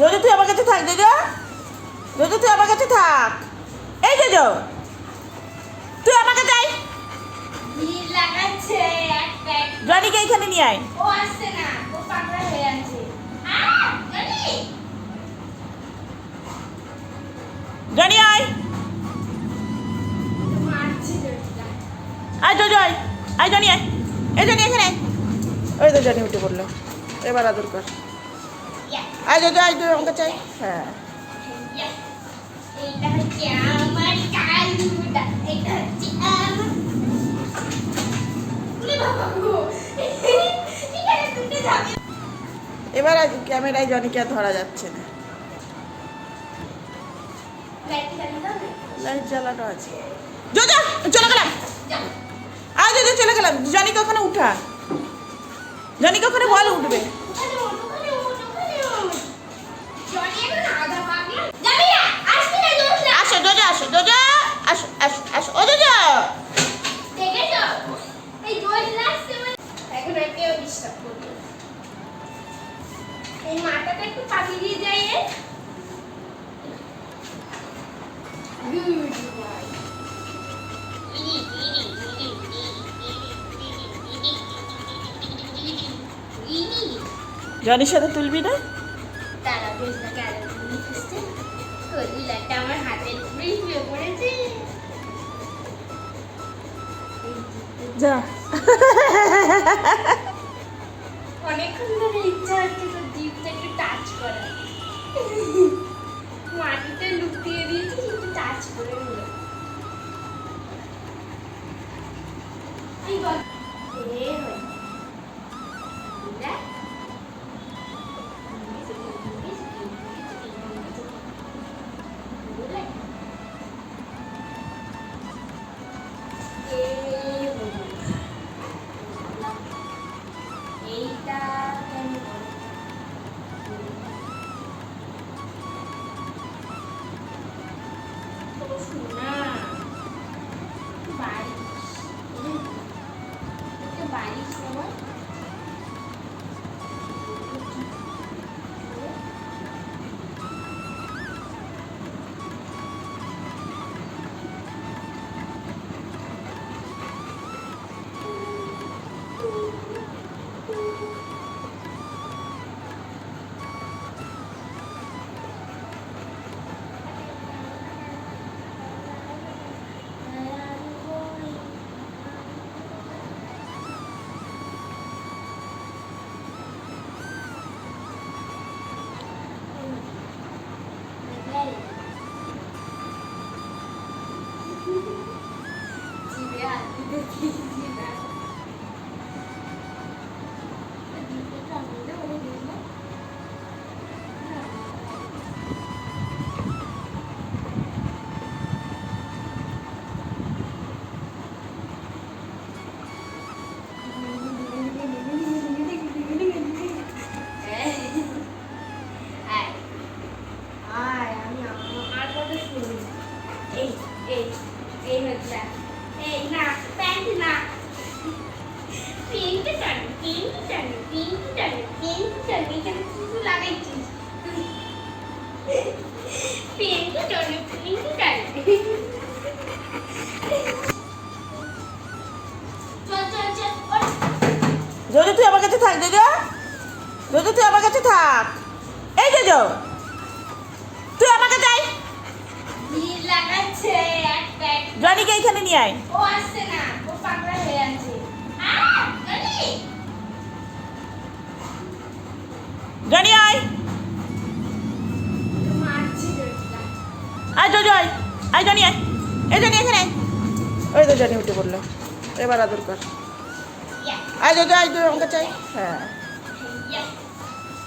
যদি তুই আমার কাছে থাক জোজো। যদি তুই আমার কাছে থাক। এই জোজো তুই আমার কাছে আয়। জনিকে এইখানে নিয়ে আয়। ও আসছে না ও পাগলা হয়ে আছে। জনি! আয়। আয় জোজো আয়। আয় জনি আয়। এই জনি এখানে। ওই তো জনি উঠে পড়ল। এবার আদর কর। আয় জোজো আয় তুই আমার চাই হ্যাঁ। এবার আজ ক্যামেরায় জনিকে আর ধরা যাচ্ছে না। লাইট জ্বালানো আছে। চলে গেলাম। জোজো চলে গেলাম। জনিকে ওখানে উঠা। জনিকে ওখানে বল উঠবে। হাতের উপরেই শুয়ে পড়েছে। যা। অনেকক্ষণ ধরে ইচ্ছা হচ্ছে তোর একটু টাচ করা মাটিতে লুকিয়ে দিয়েছি একটু টাচ করে জোজো তুই আমার কাছে থাক। এই জোজো তুই আমার কাছে আয়। জনিকে এইখানে নিয়ে আয়। ও আসছে না ও পাগলা হয়ে আছে। জনি আয়। আয় জোজো আয়। আয় জনি আয়। এই জনি এখানে ওই তো জনি উঠে পড়ল। এবার আদর কর। আয় জোজো আয় তুই আমার কাছে আয় হ্যাঁ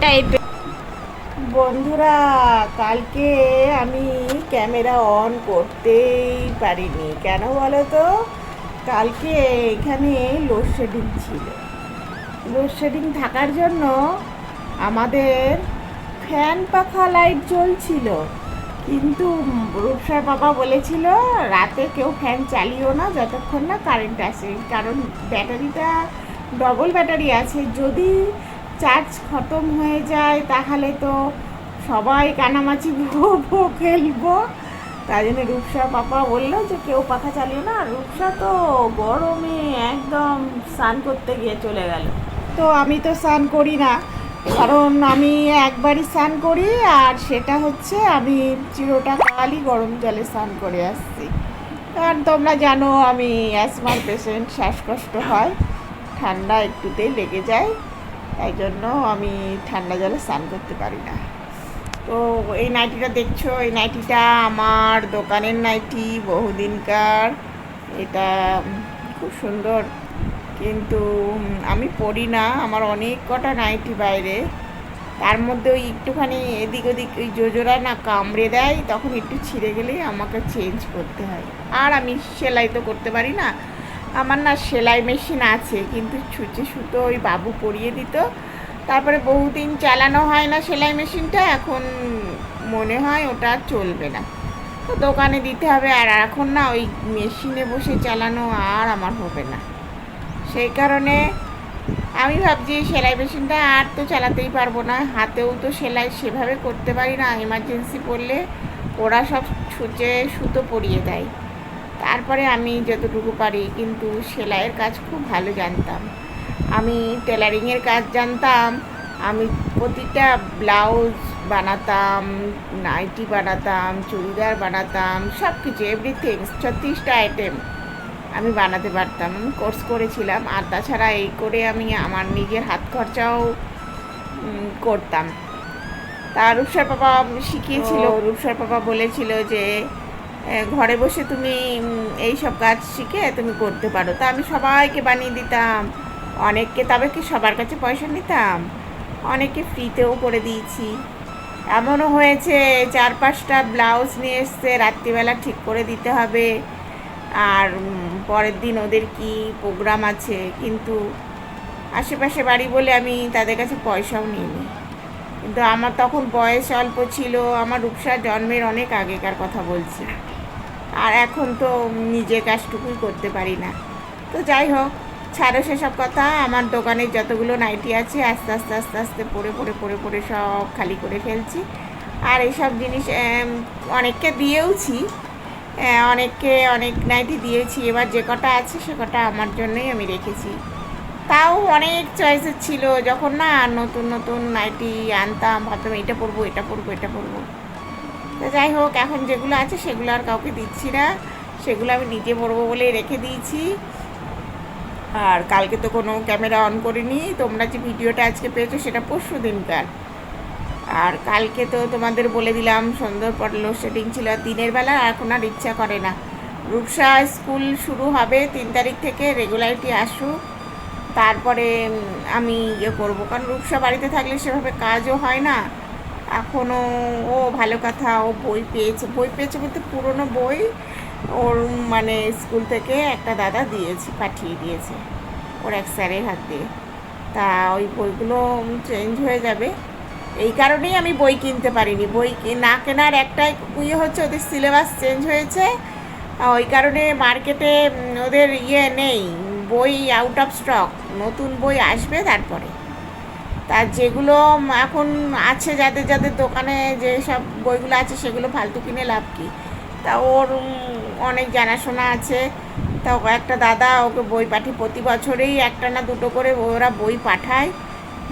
টাইপের বন্ধুরা, কালকে আমি ক্যামেরা অন করতেই পারিনি। কেন বলো তো? কালকে এখানে লোডশেডিং ছিল। লোডশেডিং থাকার জন্য আমাদের ফ্যান পাখা লাইট জ্বলছিল। কিন্তু রূপসার বাবা বলেছিল, রাতে কেউ ফ্যান চালিও না, যতক্ষণ না কারেন্ট আসে। কারণ ব্যাটারিটা ডবল ব্যাটারি আছে। যদি চার্জ খতম হয়ে যায়, তাহলে তো সবাই কানামাছি ভো খেলব। তাই জন্য রূপসা পাপা বলল যে, কেউ পাখা চালিও না। রূপসা তো গরমে একদম স্নান করতে গিয়ে চলে গেল। তো আমি তো স্নান করি না। কারণ আমি একবারই স্নান করি আর সেটা হচ্ছে আমি চিরটা কালই গরম জলে স্নান করে আসছি। কারণ তোমরা জানো আমি অ্যাসমার পেশেন্ট, শ্বাসকষ্ট হয়, ঠান্ডা একটুতেই লেগে যায়, তাই জন্য আমি ঠান্ডা জলে স্নান করতে পারি না। তো এই নাইটিটা দেখছ? এই নাইটিটা আমার দোকানের নাইটি, বহুদিনকার। এটা খুব সুন্দর। কিন্তু আমি পরি না। আমার অনেক কটা নাইটি বাইরে। তার মধ্যে ওই একটুখানি এদিক ওদিক ওই জোজোরা না কামড়ে দেয়, তখন একটু ছিঁড়ে গেলেই আমাকে চেঞ্জ করতে হয়। আর আমি সেলাই তো করতে পারি না। আমার না সেলাই মেশিন আছে, কিন্তু ছুঁচে সুতো ওই বাবু পরিয়ে দিত। তারপরে বহুদিন চালানো হয় না সেলাই মেশিনটা এখন মনে হয় ওটা চলবে না। তো দোকানে দিতে হবে, আর এখন না ওই মেশিনে বসে চালানো আর আমার হবে না। সেই কারণে আমি ভাবছি সেলাই মেশিনটা আর তো চালাতেই পারব না। হাতেও তো সেলাই সেভাবে করতে পারি না এমার্জেন্সি পড়লে ওরা সব ছুঁচে সুতো পরিয়ে দেয়। তারপরে আমি যতটুকু পারি, কিন্তু সেলাইয়ের কাজ খুব ভালো জানতাম। আমি টেলারিংয়ের কাজ জানতাম, আমি প্রতিটা ব্লাউজ বানাতাম নাইটি বানাতাম, চুড়িদার বানাতাম সব কিছু এভরিথিং ছত্রিশটা আইটেম আমি বানাতে পারতাম আমি কোর্স করেছিলাম আর তাছাড়া এই করে আমি আমার নিজের হাত খরচাও করতাম। তা রূপসার বাবা শিখিয়েছিল রূপসার বাবা বলেছিল যে ঘরে বসে তুমি এই সব কাজ শিখে তুমি করতে পারো। তা আমি সবাইকে বানিয়ে দিতাম অনেককে তবে কি সবার কাছে পয়সা নিতাম? অনেকে ফ্রিতেও করে দিয়েছি। এমনও হয়েছে চার পাঁচটা ব্লাউজ নিয়ে এসছে রাত্রিবেলা ঠিক করে দিতে হবে। আর পরের দিন ওদের কি প্রোগ্রাম আছে, কিন্তু আশেপাশে বাড়ি বলে আমি তাদের কাছে পয়সাও নিইনি। কিন্তু আমার তখন বয়স অল্প ছিল, আমার রূপসার জন্মের অনেক আগেকার কথা বলছি। আর এখন তো নিজে কাজটুকুই করতে পারি না। তো যাই হোক, ছাড়ো সেসব কথা, আমার দোকানে যতগুলো নাইটি আছে, আস্তে আস্তে আস্তে আস্তে পরে পরে পরে পরে সব খালি করে ফেলছি। আর এইসব জিনিস অনেককে দিয়েওছি অনেককে অনেক নাইটি দিয়েছি। এবার যে কটা আছে, সে কটা আমার জন্যই আমি রেখেছি। তাও অনেক চয়েসের ছিল। যখন না নতুন নতুন নাইটি আনতাম, ভাবতাম এটা পরবো এটা পরবো এটা পরবো। তো যাই হোক, এখন যেগুলো আছে, সেগুলো আর কাউকে দিচ্ছি না। সেগুলো আমি নিজে পরবো বলেই রেখে দিয়েছি। আর কালকে তো কোনো ক্যামেরা অন করিনি। তোমরা যে ভিডিওটা আজকে পেয়েছ, সেটা পরশু দিনকার আর কালকে তো তোমাদের বলে দিলাম, সুন্দর পর লোডশেডিং ছিল দিনের বেলা, এখন আর ইচ্ছা করে না। রূপসা স্কুল শুরু হবে তিন তারিখ থেকে রেগুলারিটি আসুক তারপরে আমি ইয়ে করব। কারণ রূপসা বাড়িতে থাকলে সেভাবে কাজও হয় না। এখনও ও ভালো কথা, ও বই পেয়েছে। বই পেয়েছে বলতে পুরনো বই ওর মানে স্কুল থেকে একটা দাদা দিয়েছে, পাঠিয়ে দিয়েছে। ওর এক স্যারের হাত দিয়ে। তা ওই বইগুলো চেঞ্জ হয়ে যাবে। এই কারণেই আমি বই কিনতে পারিনি। বই না কেনার একটাই ইয়ে হচ্ছে, ওদের সিলেবাস চেঞ্জ হয়েছে। ওই কারণে মার্কেটে ওদের ইয়ে নেই। বই আউট অফ স্টক নতুন বই আসবে তারপরে। তার যেগুলো এখন আছে যাদের যাদের দোকানে যে সব বইগুলো আছে, সেগুলো ফালতু কিনে লাভ কি? তা ওর অনেক জানাশোনা আছে। তা একটা দাদা ওকে বই পাঠিয়ে প্রতি বছরেই একটা না দুটো করে ওরা বই পাঠায়।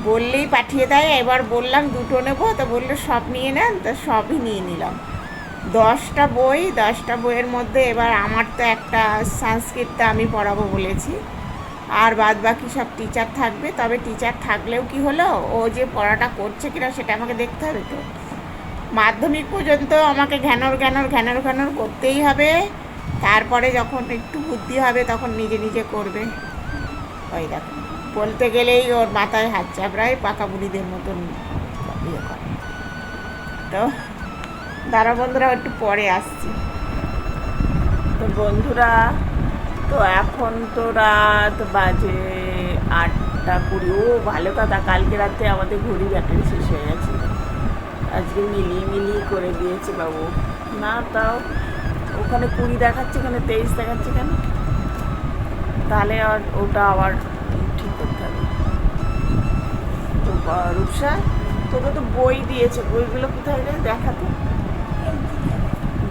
বললেই পাঠিয়ে দেয়, এবার বললাম দুটো নেব, তো বলল সব নিয়ে নেন, তো সবই নিয়ে নিলাম। দশটা বই, দশটা বইয়ের মধ্যে এবার আমার তো একটা সংস্কৃতটা আমি পড়াবো বলেছি। আর বাদ বাকি সব টিচার থাকবে, তবে টিচার থাকলেও কি হলো, ও যে পড়াটা করছে কিনা সেটা আমাকে দেখতে হবে তো। মাধ্যমিক পর্যন্ত আমাকে ঘ্যানর ঘ্যানর ঘ্যানর ঘ্যানর করতেই হবে, তারপরে যখন একটু বুদ্ধি হবে তখন নিজে নিজে করবে। ওই দেখো। বলতে গেলেই ওর মাথায় হাত চাপড়ায় পাকা বুড়িদের মতন ইয়ে করে। তো দাঁড়া বন্ধুরা, একটু পরে আসছি। তো বন্ধুরা, তো এখন তো রাত বাজে আটটা কুড়ি। ও, ভালো কথা, কালকে রাতে আমাদের ঘড়ি ব্যাটারি শেষ হয়ে গেছে। আজকে মিলিয়ে মিলিয়ে করে দিয়েছে বাবু। না, তাও ওখানে কুড়ি দেখাচ্ছে এখানে তেইশ দেখাচ্ছে কেন? তাহলে আর ওটা আবার রূপসা, তোকে তো বই দিয়েছে। বইগুলো কোথায় রে? দেখাতে।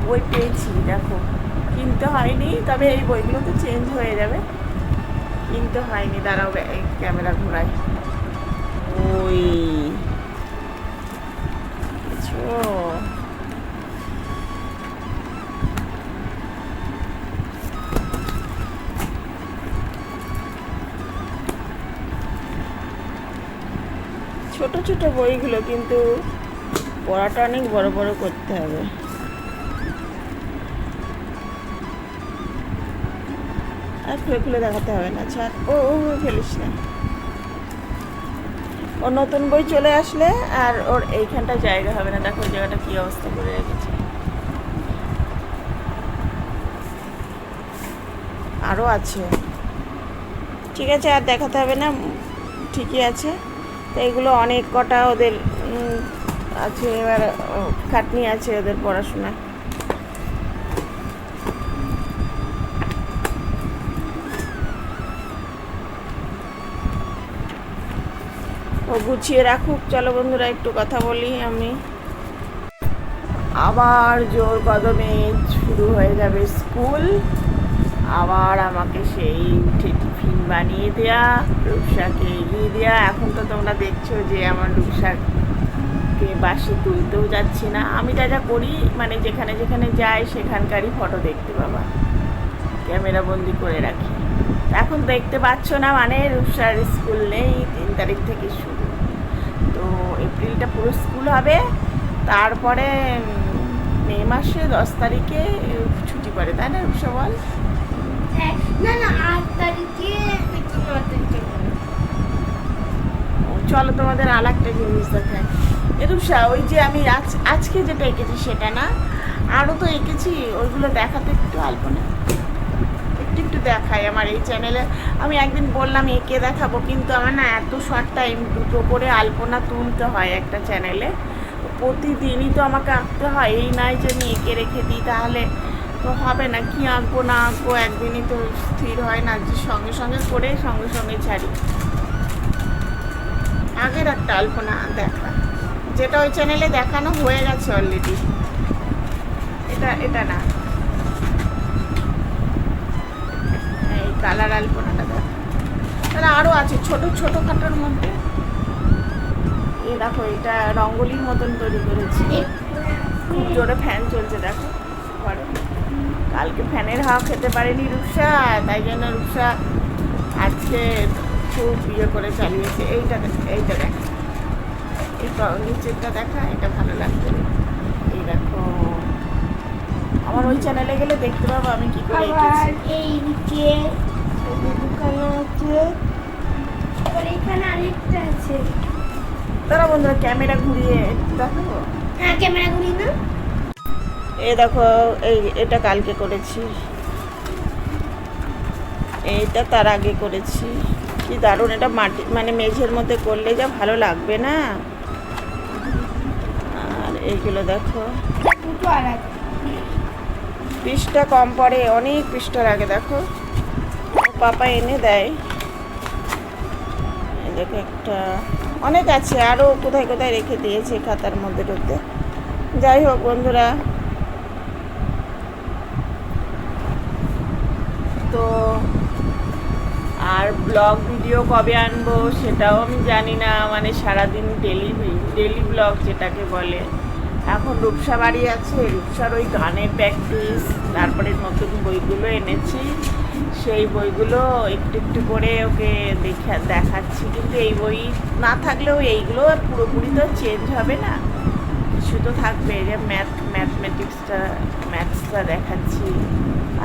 বই পেয়েছি, দেখো। কিনতে হয়নি, তবে এই বইগুলো তো চেঞ্জ হয়ে যাবে। কিনতে হয়নি, দাঁড়াও ক্যামেরা ঘোরায় ওই। ছোট ছোট বইগুলো কিন্তু পড়াটা অনেক বড় বড় করতে হবে। আর খুলে খুলে দেখাতে হবে না, ছাড়। ও ও ফেলিস না। ও নতুন বই চলে আসলে আর ওর এইখানটা জায়গা হবে না। দেখো জায়গাটা কি অবস্থা করে রেখেছে। আরও আছে। ঠিক আছে, আর দেখাতে হবে না। ঠিকই আছে। তো এগুলো অনেক কটা ওদের আছে, এবার খাটনি আছে ওদের পড়াশোনা। ও গুছিয়ে রাখুক, চলো বন্ধুরা, একটু কথা বলি আমি। আবার জোর কদমে শুরু হয়ে যাবে স্কুল। আবার আমাকে সেই টিফিন বানিয়ে দেয়া রূপসাকে এগিয়ে দেওয়া এখন তো তোমরা দেখছ যে আমার রূপসাকে বাসে তুলতেও যাচ্ছি না। আমি যা যা করি মানে যেখানে যেখানে যাই সেখানকারই ফটো দেখতে পাবা ক্যামেরা বন্দি করে রাখি। এখন দেখতে পাচ্ছ না মানে রূপসার স্কুল নেই তিন তারিখ থেকে শুরু। তো এপ্রিলটা পুরো স্কুল হবে। তারপরে মে মাসে দশ তারিখে ছুটি পড়ে তাই না রূপসা বল? হ্যাঁ, না না আট তারিখে চলো তোমাদের আর একটা জিনিস দেখায় এরূপসা ওই যে আমি আজ, আজকে যেটা এঁকেছি সেটা না, আরও তো এঁকেছি, ওইগুলো দেখাতে একটু অল্প না। একটু একটু দেখাই আমার এই চ্যানেলে আমি একদিন বললাম এঁকে দেখাবো, কিন্তু আমার না এত শর্ট টাইম দুটো করে আলপনা তুলতে হয় একটা চ্যানেলে প্রতিদিনই তো আমাকে আঁকতে হয়, এই নয় যে আমি এঁকে রেখে দিই, তাহলে তো হবে না কি আঁকবো না আঁকবো একদিনই তো স্থির হয় না যে সঙ্গে সঙ্গে করে সঙ্গে সঙ্গে ছাড়ি। আগের একটা আলপনা দেখা। যেটা ওই চ্যানেলে দেখানো হয়ে গেছে অলরেডি এটা এটা না। এই কালার আলপনাটা দেখ। তাহলে আরও আছে ছোট ছোট খাটোর মধ্যে। এই দেখো এটা রঙ্গোলির মতন তৈরি করেছি। খুব জোরে ফ্যান চলছে দেখো। ঘরে। কালকে ফ্যানের হাওয়া খেতে পারেনি রূপসা তাই জন্য রূপসা আজকে খুব ইয়ে করে চালিয়েছে। এইটা দেখ- এইটা দেখ। এই নিচেরটা দেখা এটা ভালো লাগবে। এই দেখো। আমার ওই চ্যানেলে গেলে দেখতে পাবো আমি কি করে আবার এই দিকে এই যে দোকানে আছে। এখানে আরেকটা আছে। তারা বন্ধুরা ক্যামেরা ঘুরিয়ে দেখাবো? হ্যাঁ ক্যামেরা ঘুরি না এই দেখো এই এটা কালকে করেছি। এইটা তার আগে করেছি। কি দারুণ এটা মাটি মানে মেঝের মধ্যে করলে যা ভালো লাগবে না? আর এইগুলো দেখো। আর কম পড়ে অনেক পৃষ্ঠার আগে দেখো। পাপা এনে দেয়। দেখো একটা অনেক আছে আরও কোথায় কোথায় রেখে দিয়েছে খাতার মধ্যে ঢুকতে যাই হোক বন্ধুরা তো আর ব্লগ ভিডিও কবে আনব সেটাও আমি জানি না মানে সারাদিন ডেলি ডেলি ব্লগ যেটাকে বলে। এখন রূপসা বাড়ি আছে, রূপসার ওই গানের প্র্যাকটিস তারপরে নতুন বইগুলো এনেছি। সেই বইগুলো একটু একটু করে ওকে দেখা, দেখাচ্ছি। কিন্তু এই বই না থাকলেও এইগুলো পুরোপুরি তো চেঞ্জ হবে না। কিছু তো থাকবে যে ম্যাথ ম্যাথমেটিক্সটা ম্যাথসটা দেখাচ্ছি।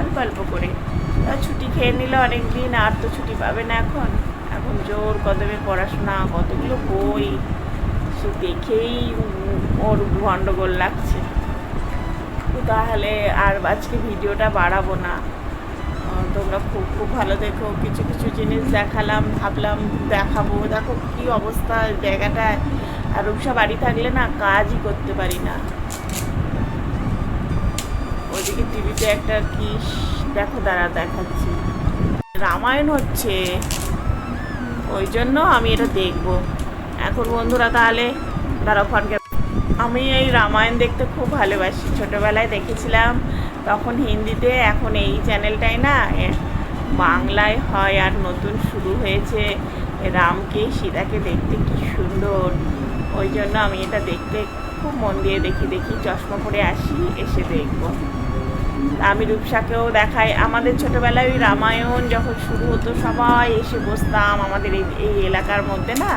অল্প অল্প করে। তা ছুটি খেয়ে নিলে অনেক দিন আর তো ছুটি পাবে না এখন। এখন জোর কদমে পড়াশোনা, কতগুলো বই দেখেই ওর গন্ডগোল লাগছে। তো তাহলে আর আজকে ভিডিওটা বাড়াবো না। তোমরা খুব খুব ভালো দেখো, কিছু কিছু জিনিস দেখালাম, ভাবলাম দেখাবো। দেখো কি অবস্থা জায়গাটায় আর রূপসা বাড়ি থাকলে না কাজই করতে পারি না। ওইদিকে টিভিতে একটা কি দেখো দাঁড়া দেখাচ্ছি। রামায়ণ হচ্ছে, ওই জন্য আমি এটা দেখব। এখন বন্ধুরা, তাহলে দাঁড়াও ফোনকে আমি এই রামায়ণ দেখতে খুব ভালোবাসি। ছোটোবেলায় দেখেছিলাম, তখন হিন্দিতে, এখন এই চ্যানেলটাই না বাংলায় হয় আর নতুন শুরু হয়েছে। রামকে, সীতাকে দেখতে কি সুন্দর। ওই জন্য আমি এটা দেখতে খুব মন দিয়ে দেখি দেখি চশমা পরে আসি, এসে দেখব। আমি রূপসাকেও দেখাই। আমাদের ছোটবেলায় ওই রামায়ণ যখন শুরু হতো, সবাই এসে বসতাম আমাদের এই এই এলাকার মধ্যে না।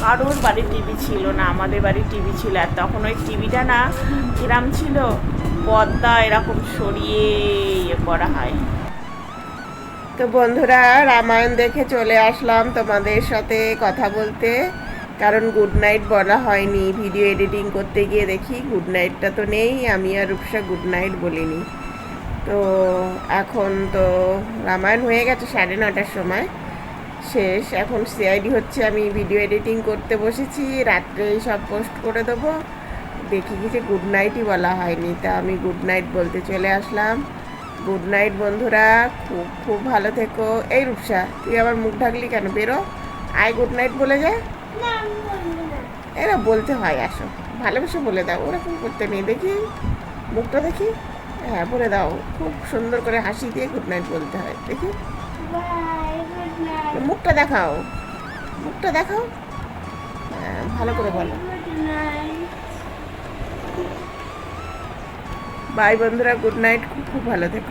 কারোর বাড়ির টিভি ছিল না, আমাদের বাড়ির টিভি ছিল। আর তখন ওই টিভিটা না কিরাম ছিল? পর্দা এরকম সরিয়ে ইয়ে করা হয়। তো বন্ধুরা, রামায়ণ দেখে চলে আসলাম তোমাদের সাথে কথা বলতে। কারণ গুড নাইট বলা হয়নি। ভিডিও এডিটিং করতে গিয়ে দেখি গুড নাইটটা তো নেই। আমি আর রূপসা গুড নাইট বলিনি। তো এখন তো রামায়ণ হয়ে গেছে সাড়ে নটার সময়। শেষ। এখন সিআইডি হচ্ছে, আমি ভিডিও এডিটিং করতে বসেছি রাত্রেই সব পোস্ট করে দেবো। দেখি কি যে গুড নাইটই বলা হয়নি। তা আমি গুড নাইট বলতে চলে আসলাম। গুড নাইট বন্ধুরা, খুব খুব ভালো থেকো। এই রূপসা, তুই আবার মুখ ঢাকলি কেন? বেরো। আয় গুড নাইট বলে যা। এরা বলতে হয়, আসো। ভালোবেসে বলে দাও, ওরকম করতে নেই। দেখি, মুখটা দেখি। হ্যাঁ বলে দাও। খুব সুন্দর করে হাসি দিয়ে গুড নাইট বলতে হয় দেখি। মুখটা দেখাও। মুখটা দেখাও। হ্যাঁ ভালো করে বলো। বাই বন্ধুরা গুড নাইট খুব খুব ভালো থেকো।